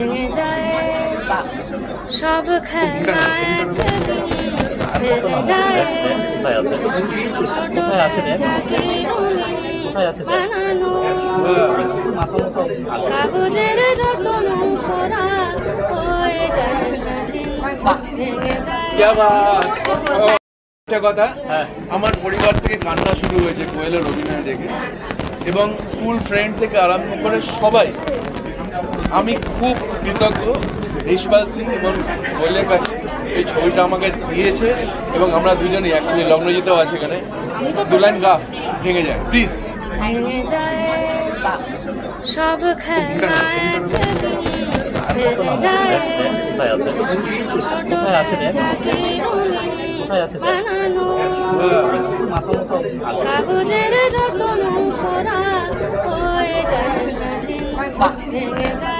ভেঙে যায় সব খেলা একদিন ভেঙে যায়। বানানো কাগজের যতন করা হয়ে যায় সেদিন ভেঙে যায় একটা কথা আমার পরিবার থেকে কান্না শুরু হয়েছে কোয়েলের অভিনয় দেখে। এবং স্কুল ফ্রেন্ড থেকে আরম্ভ করে সবাই আমি খুব কৃতজ্ঞ ঋষপাল সিং এবং কোয়েলের কাছে এই ছবিটা আমাকে দিয়েছে এবং আমরা দুজনেই অ্যাকচুয়ালি লগ্নজিতেও আছে এখানে। আমি তো দু লাইন গা ভেঙে যায় প্লিজ ভেঙে যায় সব কাগজের যতন করা হয়ে যায় স্বাধীন ভেঙে যায়